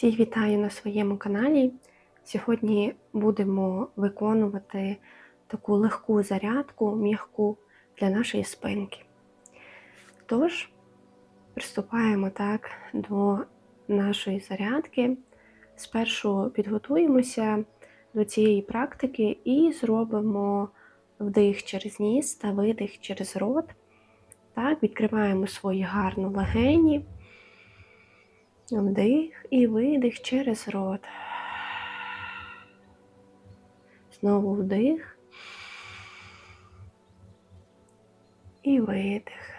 Всіх вітаю на своєму каналі. Сьогодні будемо виконувати таку легку зарядку, м'яку для нашої спинки. Тож, приступаємо так до нашої зарядки. Спершу підготуємося до цієї практики і зробимо вдих через ніс та видих через рот. Так, відкриваємо свої гарно легені. Вдих і видих через рот. Знову вдих. І видих.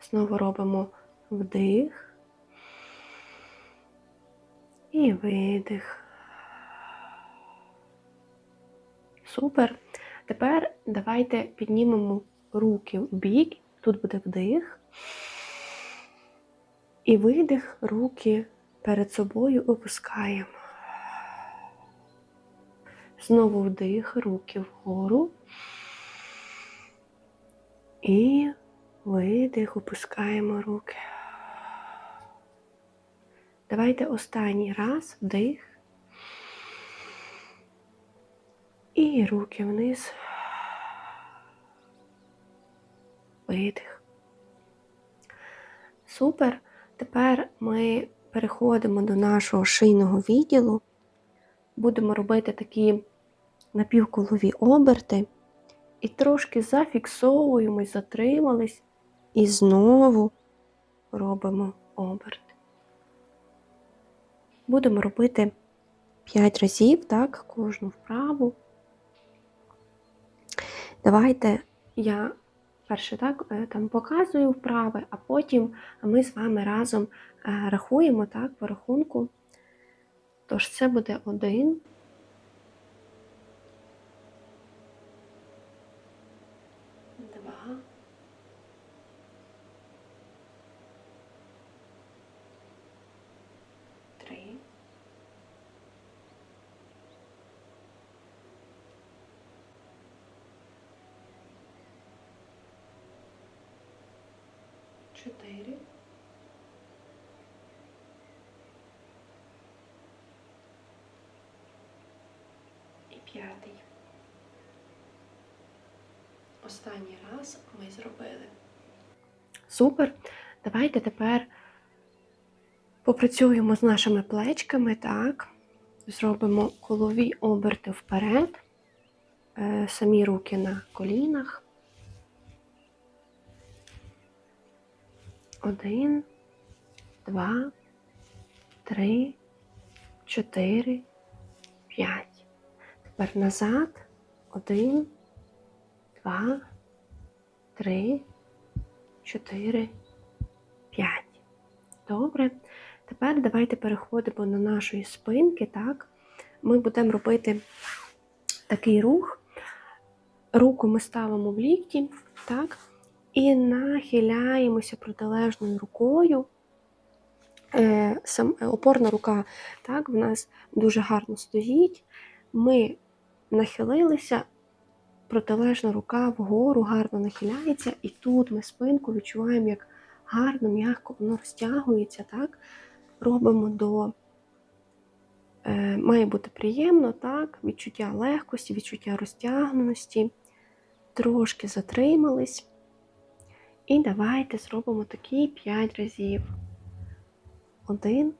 Знову робимо вдих і видих. Супер. Тепер давайте піднімемо руки в бік. Тут буде вдих. І видих, руки перед собою опускаємо. Знову вдих, руки вгору. І видих, опускаємо руки. Давайте останній раз вдих. І руки вниз. Видих. Супер. Тепер ми переходимо до нашого шийного відділу. Будемо робити такі напівколові оберти. І трошки зафіксовуємось, затримались. І знову робимо оберт. Будемо робити 5 разів, так, кожну вправу. Давайте я перше так, е, там показую вправи, а потім ми з вами разом е, рахуємо так, по рахунку. Тож це буде 1, 2, 4. І п'ятий. Останній раз ми зробили. Супер. Давайте тепер попрацюємо з нашими плечками, так, зробимо колові оберти вперед, е, самі руки на колінах. Один, два, три, чотири, п'ять. Тепер назад. Один, два, три, чотири, п'ять. Добре. Тепер давайте переходимо до нашої спинки. Так? Ми будемо робити такий рух. Руку ми ставимо в лікті, так? І нахиляємося протилежною рукою. Е, сам, опорна рука так, в нас дуже гарно стоїть. Ми нахилилися, протилежна рука вгору гарно нахиляється, і тут ми спинку відчуваємо, як гарно, м'яко воно розтягується. так, Робимо до, е, має бути приємно, так, відчуття легкості, відчуття розтягненості. Трошки затримались. І давайте зробимо такі 5 разів. Один.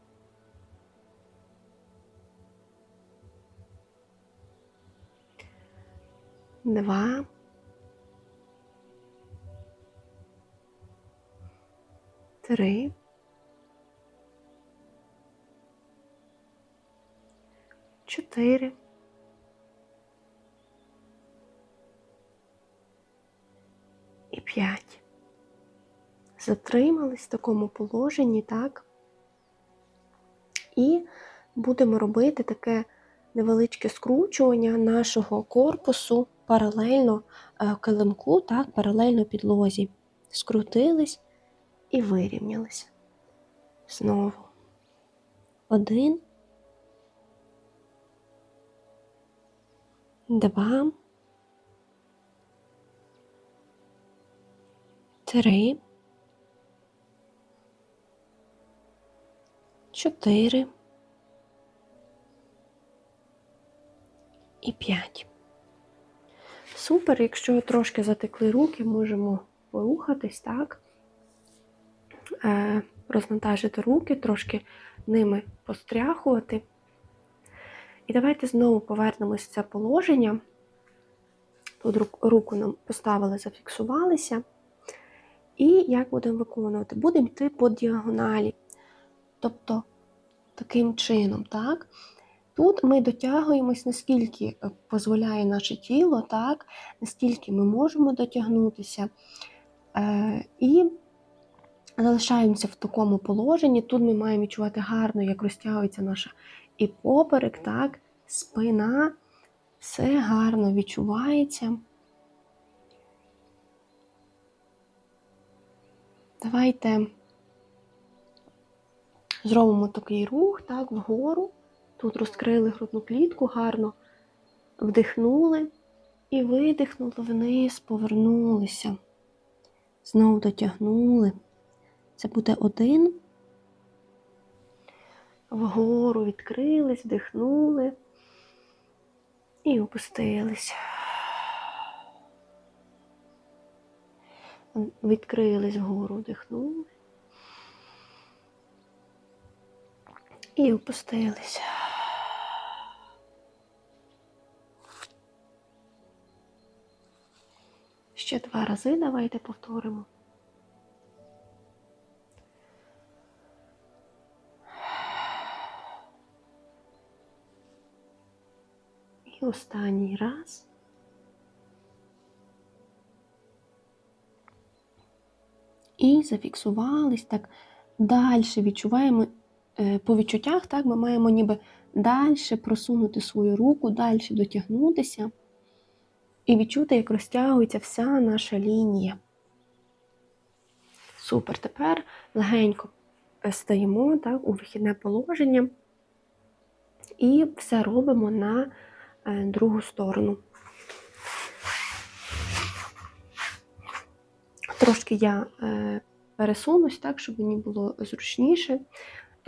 Два. Три. Чотири. Затримались в такому положенні, так? І будемо робити таке невеличке скручування нашого корпусу паралельно е, килимку, так, паралельно підлозі. Скрутились і вирівнялися. Знову. Один. Два. Три. Чотири і п'ять. Супер, якщо трошки затекли руки, можемо порухатись, так? Е, розвантажити руки, трошки ними постряхувати. І давайте знову повернемось в це положення. Тут руку нам поставили, зафіксувалися. І як будемо виконувати? Будемо йти по діагоналі. Тобто, таким чином, так? Тут ми дотягуємось, наскільки е, дозволяє наше тіло, так? наскільки ми можемо дотягнутися. Е, І залишаємося в такому положенні. Тут ми маємо відчувати гарно, як розтягується наша і поперек, так? спина, все гарно відчувається. Давайте зробимо такий рух, так, вгору. Тут розкрили грудну клітку, гарно вдихнули і видихнули вниз, повернулися. Знову дотягнули. Це буде один. Вгору відкрились, вдихнули і опустились. Відкрились вгору, вдихнули і опустились. Ще два рази давайте повторимо. І останній раз. І зафіксувались так далі відчуваємо по відчуттях, так, ми маємо ніби далі просунути свою руку, далі дотягнутися і відчути, як розтягується вся наша лінія. Супер. Тепер легенько стаємо так, у вихідне положення і все робимо на е, другу сторону. Трошки я е, пересунусь так, щоб мені було зручніше.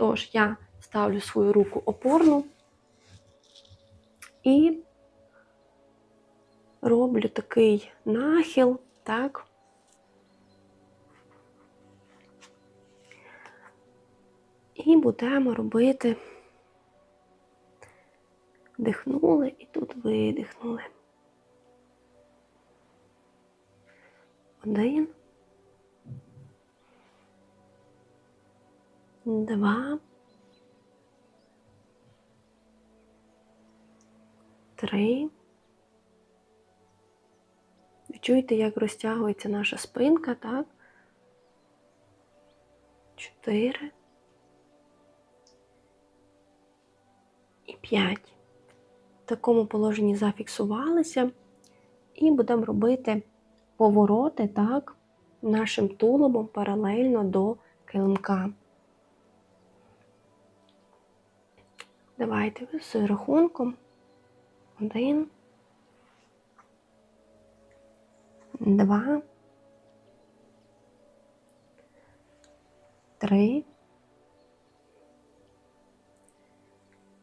Тож я ставлю свою руку опорну і роблю такий нахил, так. І будемо робити, вдихнули і тут видихнули. Один. Два. Три. Відчуйте, як розтягується наша спинка, так? Чотири. І п'ять. В такому положенні зафіксувалися. І будемо робити повороти, так, нашим тулубом паралельно до килимка. Давайте з рахунком. Один. два, три,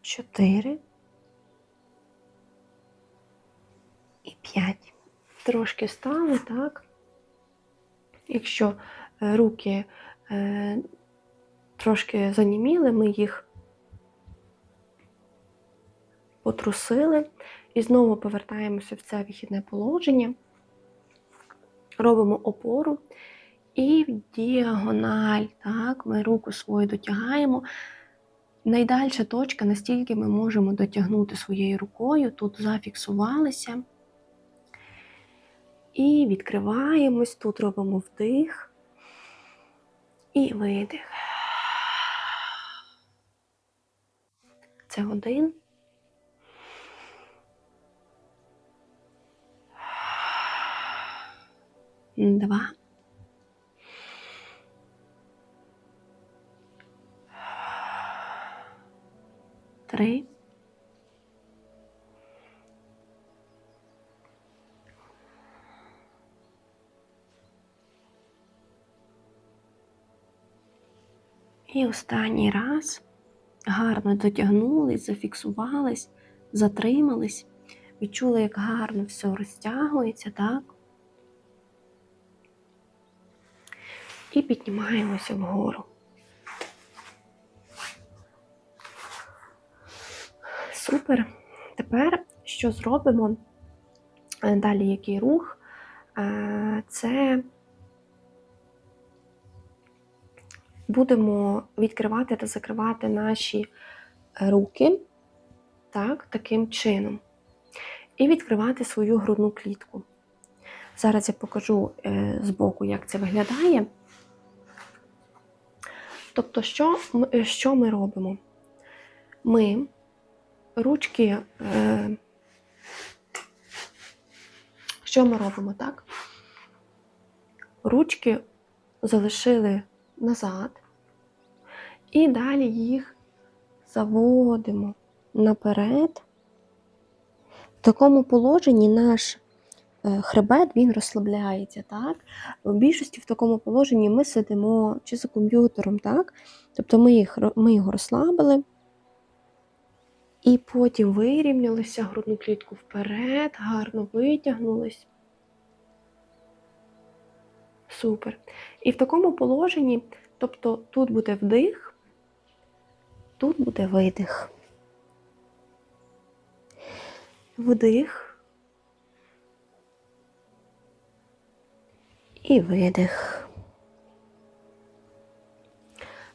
чотири і п'ять. Трошки стали, так? Якщо е, руки е, трошки заніміли, ми їх потрусили і знову повертаємося в це вихідне положення робимо опору і в діагональ. Так, Ми руку свою дотягаємо. Найдальша точка, настільки ми можемо дотягнути своєю рукою, тут зафіксувалися. І відкриваємось, тут робимо вдих і видих. Це один. Два. Три. І останній раз. гарно дотягнулись, зафіксувались, затримались, відчули, як гарно все розтягується, так? І піднімаємося вгору. Супер. Тепер що зробимо? Е, Далі який рух? Е, Це будемо відкривати та закривати наші руки так, таким чином. І відкривати свою грудну клітку. Зараз я покажу е, збоку, як це виглядає. Тобто, що ми, що ми робимо? Ми ручки, е, що ми робимо, так? Ручки залишили назад, і далі їх заводимо наперед. В такому положенні наш е, хребет він розслабляється. так? В більшості в такому положенні ми сидимо чи за комп'ютером, так? Тобто ми, їх, ми його розслабили. І потім вирівнялися, грудну клітку вперед, гарно витягнулись. Супер. І в такому положенні, тобто тут буде вдих, тут буде видих. Вдих. І видих.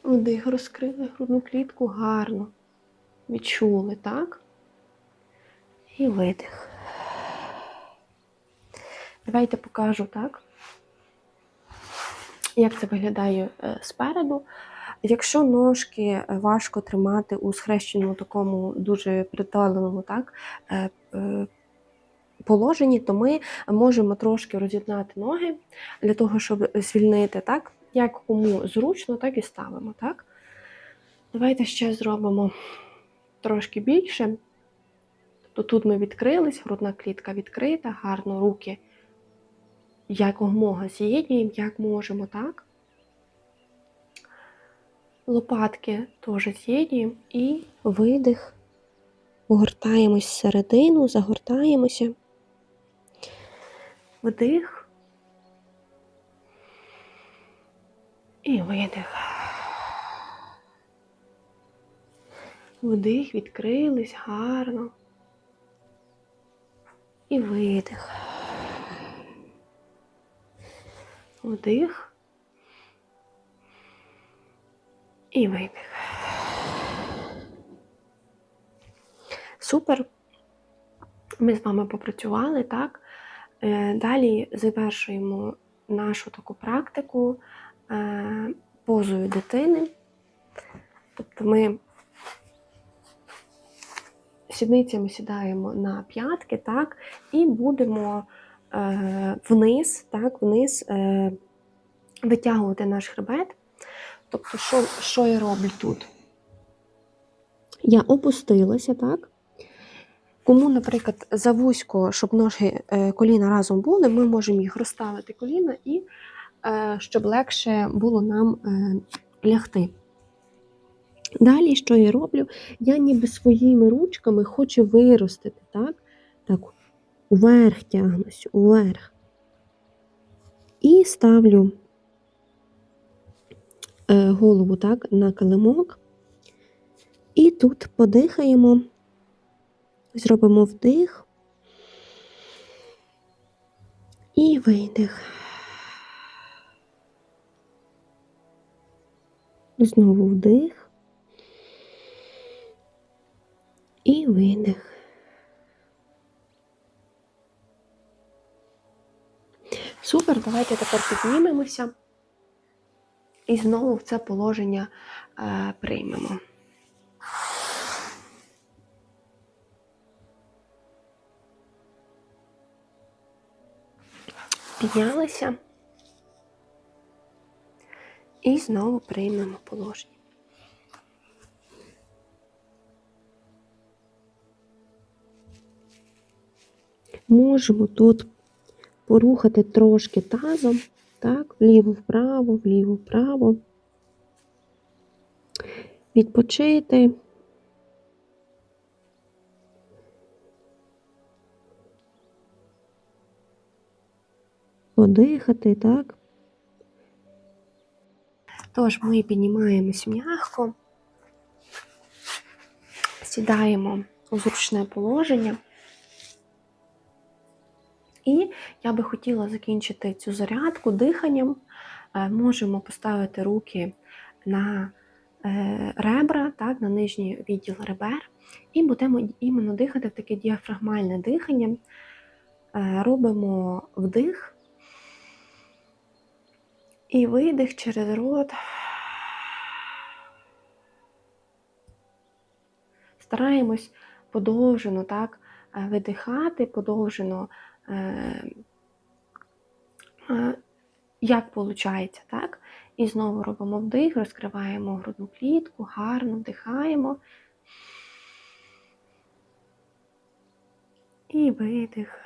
Вдих розкрили грудну клітку гарно. Відчули, так? І видих. Давайте покажу, так? Як це виглядає е, спереду. Якщо ножки е, важко тримати у схрещеному такому дуже приталеному так, е, положенні, то ми можемо трошки роз'єднати ноги для того, щоб звільнити, так? Як кому зручно, так і ставимо. так? Давайте ще зробимо трошки більше. Тобто тут ми відкрились, грудна клітка відкрита, гарно руки якомога з'єднуємо, як можемо, так? Лопатки теж з'єднуємо і видих. Огортаємось всередину, загортаємося. Вдих. І видих. Вдих, відкрились гарно. І видих. Вдих. І видих. Супер. Ми з вами попрацювали, так? Е, Далі завершуємо нашу таку практику е, позою дитини. Тобто ми сідницями сідаємо на п'ятки, так, і будемо е, вниз, так, вниз витягувати наш хребет. Тобто, що, що я роблю тут? Я опустилася, так? Кому, наприклад, завузько, щоб ноги е, коліна разом були, ми можемо їх розставити коліна і е, щоб легше було нам е, лягти. Далі, що я роблю? Я ніби своїми ручками хочу виростити, так? Так, уверх тягнусь, уверх. І ставлю голову так, на килимок. І тут подихаємо, зробимо вдих і видих. Знову вдих. І видих. Супер, давайте тепер піднімемося і знову в це положення е, приймемо. Піднялися і знову приймемо положення. Можемо тут порухати трошки тазом, так, вліво-вправо, вліво-вправо. Відпочити, подихати, так? Тож ми піднімаємось м'яко, сідаємо у зручне положення. І я би хотіла закінчити цю зарядку диханням. Е, Можемо поставити руки на е, ребра, так, на нижній відділ ребер, і будемо іменно дихати в таке діафрагмальне дихання. Е, Робимо вдих і видих через рот. Стараємось подовжено так, е, видихати, подовжено, е, е, як виходить, так? І знову робимо вдих, розкриваємо грудну клітку, гарно вдихаємо. І видих.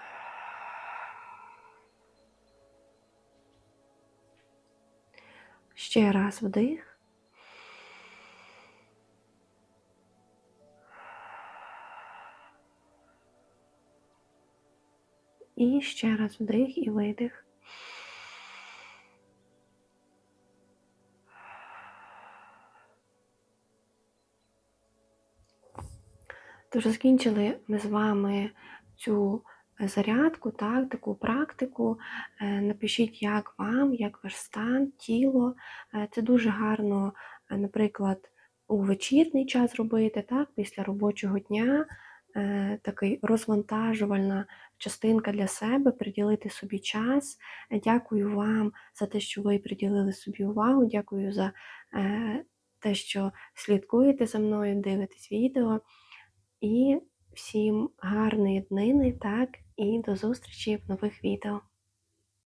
Ще раз вдих. І ще раз вдих і видих. Тож закінчили ми з вами цю зарядку, так, таку практику. Е, Напишіть, як вам, як ваш стан, тіло. Е, Це дуже гарно, е, наприклад, у вечірній час робити, так, після робочого дня. Такий розвантажувальна частинка для себе, приділити собі час. Дякую вам за те, що ви приділили собі увагу. Дякую за те, що слідкуєте за мною, дивитесь відео. І всім гарної днини, так, і до зустрічі в нових відео.